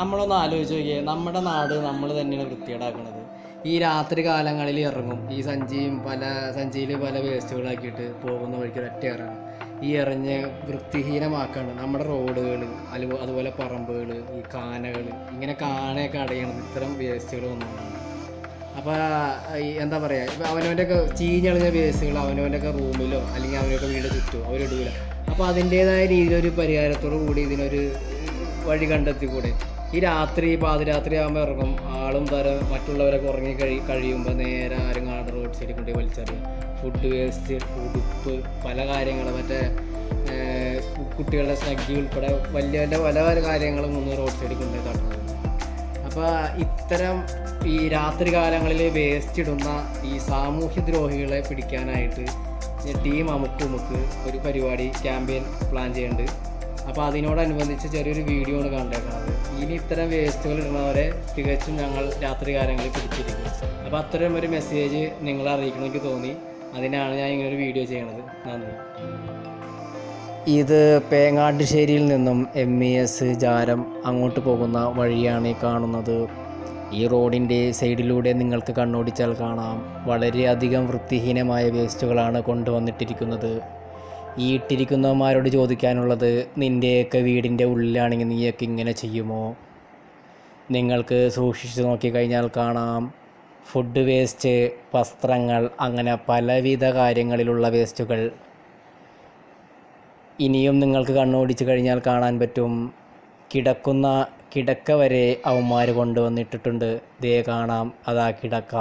നമ്മളൊന്ന് ആലോചിച്ച് നോക്കിയേ നമ്മുടെ നാട് നമ്മൾ തന്നെയാണ് വൃത്തികേടാക്കുന്നത് ഈ രാത്രി കാലങ്ങളിൽ ഇറങ്ങും. ഈ സഞ്ചിയും പല സഞ്ചിയിൽ പല വേസ്റ്റുകളാക്കിയിട്ട് പോകുന്ന വഴിക്ക് ഒറ്റ ഇറങ്ങും. ഈ എറിഞ്ഞ് വൃത്തിഹീനമാക്കാണ് നമ്മുടെ റോഡുകൾ അതുപോലെ പറമ്പുകൾ ഈ കാനകൾ ഇങ്ങനെ കാനയൊക്കെ അടയണത് ഇത്തരം വേസ്റ്റുകൾ വന്നുകൊണ്ടാണ് അപ്പോൾ എന്താ പറയുക ഇപ്പം അവനവന്റെ ഒക്കെ ചീഞ്ഞളിഞ്ഞ വേസ്റ്റുകൾ അവനവന്റെ ഒക്കെ റൂമിലോ അല്ലെങ്കിൽ അവനൊക്കെ വീട് ചുറ്റുമോ അവരിടൂല അപ്പോൾ അതിന്റേതായ രീതിയിലൊരു പരിഹാരത്തോടു കൂടി ഇതിനൊരു വഴി കണ്ടെത്തിക്കൂടെ? ഈ രാത്രി പാതിരാത്രി ആകുമ്പോൾ ഇറങ്ങും. ആളും തരം മറ്റുള്ളവരൊക്കെ ഉറങ്ങി കഴി കഴിയുമ്പോൾ നേരെ ആരും കാണാതെ റോഡ് സൈഡിൽ കൊണ്ട് വലിച്ചെറിയും. ഫുഡ് വേസ്റ്റ് ഉടുപ്പ് പല കാര്യങ്ങൾ മറ്റേ കുട്ടികളുടെ സ്നഗ്ഗി ഉൾപ്പെടെ വലിയ വലിയ പല പല കാര്യങ്ങളും ഒന്ന് റോഡ് സൈഡിൽ കൊണ്ടുപോയി തട്ടുന്നത് അപ്പോൾ ഇത്തരം ഈ രാത്രി കാലങ്ങളിൽ വേസ്റ്റ് ഇടുന്ന ഈ സാമൂഹ്യ ദ്രോഹികളെ പിടിക്കാനായിട്ട് ടീം അമുക്ക് അമുക്ക് ഒരു പരിപാടി ക്യാമ്പയിൻ പ്ലാൻ ചെയ്യുന്നുണ്ട് അപ്പോൾ അതിനോടനുബന്ധിച്ച് ചെറിയൊരു വീഡിയോ ആണ് കണ്ടേക്കുന്നത് ഇനി ഇത്തരം വേസ്റ്റുകൾ ഇടുന്നവരെ തികച്ചും ഞങ്ങൾ രാത്രി കാലങ്ങളിൽ പിടിച്ചിരിക്കും. അപ്പോൾ അത്തരം ഒരു മെസ്സേജ് നിങ്ങളെ അറിയിക്കണമെങ്കിൽ തോന്നി. അതിനാണ് ഞാൻ ഇങ്ങനൊരു വീഡിയോ ചെയ്യണത്. നന്ദി. ഇത് പേങ്ങാട്ടുശ്ശേരിയിൽ നിന്നും എം ഇ എസ് ജാരം അങ്ങോട്ട് പോകുന്ന വഴിയാണ് ഈ കാണുന്നത്. ഈ റോഡിന്റെ സൈഡിലൂടെ നിങ്ങൾക്ക് കണ്ണോടിച്ചാൽ കാണാം. വളരെയധികം വൃത്തിഹീനമായ വേസ്റ്റുകളാണ് കൊണ്ടുവന്നിട്ടിരിക്കുന്നത്. ഈ ഇട്ടിരിക്കുന്നവന്മാരോട് ചോദിക്കാനുള്ളത് നിന്റെയൊക്കെ വീടിന്റെ ഉള്ളിലാണെങ്കിൽ നീയൊക്കെ ഇങ്ങനെ ചെയ്യുമോ? നിങ്ങൾക്ക് സൂക്ഷിച്ചു നോക്കിക്കഴിഞ്ഞാൽ കാണാം. ഫുഡ് വേസ്റ്റ് വസ്ത്രങ്ങൾ അങ്ങനെ പലവിധ കാര്യങ്ങളിലുള്ള വേസ്റ്റുകൾ ഇനിയും നിങ്ങൾക്ക് കണ്ണോടിച്ച് കഴിഞ്ഞാൽ കാണാൻ പറ്റും. കിടക്കുന്ന കിടക്ക വരെ അവന്മാർ കൊണ്ടുവന്നിട്ടിട്ടുണ്ട്. ദേ കാണാം അതാ കിടക്ക.